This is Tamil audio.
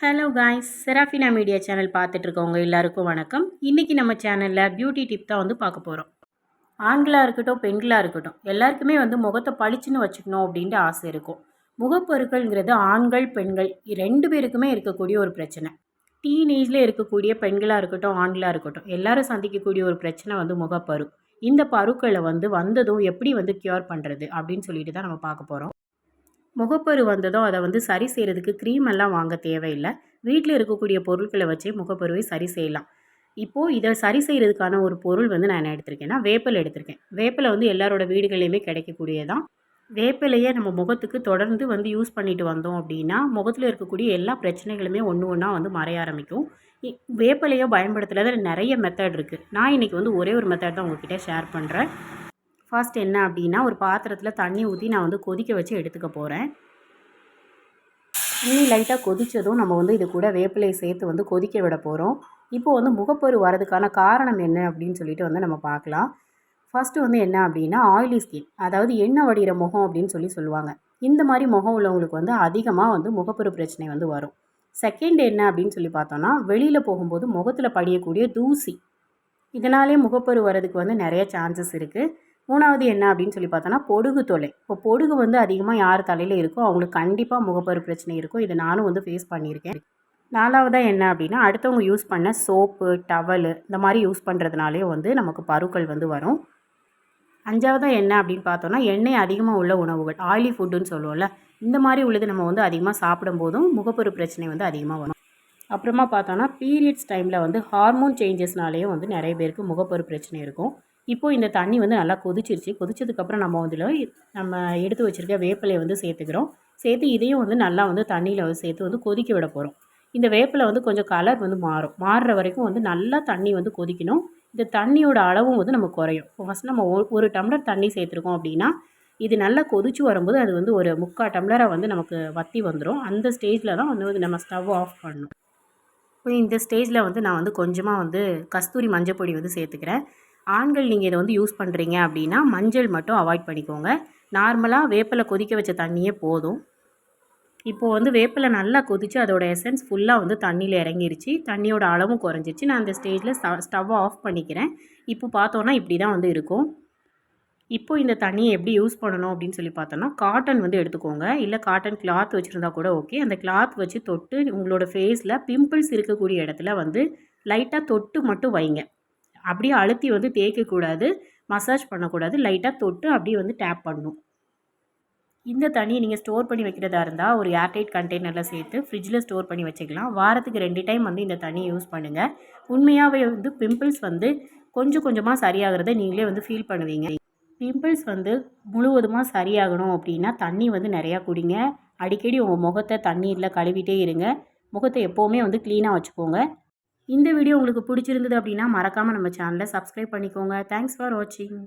Hello guys Serafina media channel பார்த்துட்ருக்கவங்க எல்லாருக்கும் வணக்கம். இன்றைக்கி நம்ம சேனலில் பியூட்டி டிப் தான் வந்து பார்க்க போகிறோம் ஆண்களாக இருக்கட்டும் பெண்களாக இருக்கட்டும் எல்லாருக்குமே வந்து முகத்தை பளிச்சுன்னு வச்சுக்கணும் அப்படின்ட்டு ஆசை இருக்கும். முகப்பொருட்கள்ங்கிறது ஆண்கள் பெண்கள் ரெண்டு பேருக்குமே இருக்கக்கூடிய ஒரு பிரச்சனை. டீனேஜில் இருக்கக்கூடிய பெண்களாக இருக்கட்டும் ஆண்களாக இருக்கட்டும் எல்லாரும் சந்திக்கக்கூடிய ஒரு பிரச்சனை வந்து முகப்பரு. இந்த பருக்களை வந்து வந்ததும் எப்படி வந்து க்யூர் பண்ணுறது அப்படின்னு சொல்லிட்டு தான் நம்ம பார்க்க போகிறோம் முகப்பரு வந்ததும் அதை வந்து சரி செய்கிறதுக்கு க்ரீம் எல்லாம் வாங்க தேவையில்லை. வீட்டில் இருக்கக்கூடிய பொருட்களை வச்சே முகப்பருவை சரி செய்யலாம். இப்போது இதை சரி செய்கிறதுக்கான ஒரு பொருள் வந்து நான் என்ன எடுத்திருக்கேன்னா வேப்பில் எடுத்திருக்கேன். வேப்பில் வந்து எல்லாரோட வீடுகள்லையுமே கிடைக்கக்கூடியதான் வேப்பிலையை நம்ம முகத்துக்கு தொடர்ந்து வந்து யூஸ் பண்ணிட்டு வந்தோம் அப்படின்னா முகத்தில் இருக்கக்கூடிய எல்லா பிரச்சனைகளுமே ஒன்று ஒன்றா வந்து மறைய ஆரம்பிக்கும். வேப்பிலையை பயன்படுத்துகிறத நிறைய மெத்தட் இருக்குது நான் இன்றைக்கி வந்து ஒரே ஒரு மெத்தட் தான் உங்ககிட்ட ஷேர் பண்ணுறேன் ஃபர்ஸ்ட் என்ன அப்படின்னா ஒரு பாத்திரத்தில் தண்ணி ஊற்றி நான் வந்து கொதிக்க வச்சு எடுத்துக்க போகிறேன் தண்ணி லைட்டாக கொதித்ததும் நம்ம வந்து இது கூட வேப்பிலையை சேர்த்து வந்து கொதிக்க விட போகிறோம் இப்போது வந்து முகப்பரு வரதுக்கான காரணம் என்ன அப்படின்னு சொல்லிட்டு வந்து நம்ம பார்க்கலாம். ஃபஸ்ட்டு வந்து என்ன அப்படின்னா ஆயிலி ஸ்கின் அதாவது எண்ணெய் வடிகிற முகம் அப்படின்னு சொல்லி சொல்லுவாங்க. இந்த மாதிரி முகம் உள்ளவங்களுக்கு வந்து அதிகமாக வந்து முகப்பரு பிரச்சனை வந்து வரும். செகண்ட் என்ன அப்படின்னு சொல்லி பார்த்தோன்னா வெளியில் போகும்போது முகத்தில் படியக்கூடிய தூசி. இதனாலே முகப்பரு வரதுக்கு வந்து நிறைய சான்சஸ் இருக்குது மூணாவது என்ன அப்படின்னு சொல்லி பார்த்தோன்னா பொடுகு தொலை இப்போ பொடுகு வந்து அதிகமாக யார் தலையில் இருக்கோ அவங்களுக்கு கண்டிப்பாக முகப்பரு பிரச்சனை இருக்கும். இதை நானும் வந்து ஃபேஸ் பண்ணியிருக்கேன். நாலாவதாக என்ன அப்படின்னா அடுத்தவங்க யூஸ் பண்ண சோப்பு டவலு இந்த மாதிரி யூஸ் பண்ணுறதுனாலே வந்து நமக்கு பருக்கள் வந்து வரும். அஞ்சாவதாக என்ன அப்படின்னு பார்த்தோன்னா எண்ணெய் அதிகமாக உள்ள உணவுகள் ஆயிலி ஃபுட்டுன்னு சொல்லுவோம்ல இந்த மாதிரி உள்ளது நம்ம வந்து அதிகமாக சாப்பிடும்போதும் முகப்பரு பிரச்சனை வந்து அதிகமாக வரும். அப்புறமா பார்த்தோன்னா பீரியட்ஸ் டைமில் வந்து ஹார்மோன் சேஞ்சஸ்னாலேயும் வந்து நிறைய பேருக்கு முகப்பரு பிரச்சனை இருக்கும். இப்போது இந்த தண்ணி வந்து நல்லா கொதிச்சிருச்சு. கொதிச்சதுக்கப்புறம் நம்ம வந்து நம்ம எடுத்து வச்சுருக்க வேப்பிலையை வந்து சேர்த்துக்கிறோம். சேர்த்து இதையும் வந்து நல்லா வந்து தண்ணியில் வந்து சேர்த்து வந்து கொதிக்க விட போகிறோம் இந்த வேப்பிலை வந்து கொஞ்சம் கலர் வந்து மாறும். மாறுற வரைக்கும் வந்து நல்லா தண்ணி வந்து கொதிக்கணும். இந்த தண்ணியோட அளவும் வந்து நம்ம குறையும். இப்போ ஃபஸ்ட் நம்ம ஒரு டம்ளர் தண்ணி சேர்த்துருக்கோம் அப்படின்னா இது நல்லா கொதிச்சு வரும்போது அது வந்து ஒரு முக்கால் டம்ளராக வந்து நமக்கு வத்தி வந்துடும் அந்த ஸ்டேஜில் தான் வந்து நம்ம ஸ்டவ் ஆஃப் பண்ணணும். இப்போ இந்த ஸ்டேஜில் வந்து நான் வந்து கொஞ்சமாக வந்து கஸ்தூரி மஞ்சள் பொடி வந்து சேர்த்துக்கிறேன். ஆண்கள் நீங்கள் இதை வந்து யூஸ் பண்ணுறீங்க அப்படின்னா மஞ்சள் மட்டும் அவாய்ட் பண்ணிக்கோங்க. நார்மலாக வேப்பிலை கொதிக்க வச்ச தண்ணியே போதும். இப்போது வந்து வேப்பிலை நல்லா கொதித்து அதோடய எசன்ஸ் ஃபுல்லாக வந்து தண்ணியில் இறங்கிருச்சு. தண்ணியோட அளவும் குறைஞ்சிருச்சு. நான் அந்த ஸ்டேஜில் ஸ்டவ்வை ஆஃப் பண்ணிக்கிறேன். இப்போ பார்த்தோன்னா இப்படி தான் வந்து இருக்கும். இப்போது இந்த தண்ணியை எப்படி யூஸ் பண்ணணும் அப்படின்னு சொல்லி பார்த்தோன்னா காட்டன் வந்து எடுத்துக்கோங்க. இல்லை காட்டன் கிளாத் வச்சுருந்தா கூட ஓகே அந்த கிளாத் வச்சு தொட்டு உங்களோட ஃபேஸில் பிம்பிள்ஸ் இருக்கக்கூடிய இடத்துல வந்து லைட்டாக தொட்டு மட்டும் வைங்க. அப்படியே அழுத்தி வந்து தேய்க்கக்கூடாது மசாஜ் பண்ணக்கூடாது லைட்டாக தொட்டு அப்படியே வந்து டேப் பண்ணணும். இந்த தண்ணியை நீங்கள் ஸ்டோர் பண்ணி வைக்கிறதா இருந்தால் ஒரு ஏர்டைட் கண்டெய்னரில் சேர்த்து ஃப்ரிட்ஜில் ஸ்டோர் பண்ணி வச்சுக்கலாம். வாரத்துக்கு ரெண்டு டைம் வந்து இந்த தண்ணியை யூஸ் பண்ணுங்கள் உண்மையாகவே வந்து பிம்பிள்ஸ் வந்து கொஞ்சம் கொஞ்சமாக சரியாகிறத நீங்களே வந்து ஃபீல் பண்ணுவீங்க. பிம்பிள்ஸ் வந்து முழுவதுமாக சரியாகணும் அப்படின்னா தண்ணி வந்து நிறையா குடிங்க. அடிக்கடி உங்கள் முகத்தை தண்ணீரில் கழுவிட்டே இருங்க. முகத்தை எப்போவுமே வந்து க்ளீனாக வச்சுக்கோங்க. இந்த வீடியோ உங்களுக்கு பிடிச்சிருந்தது அப்படின்னா மறக்காமல் நம்ம சேனலை சப்ஸ்கிரைப் பண்ணிக்கோங்க. தேங்க்ஸ் ஃபார் வாட்சிங்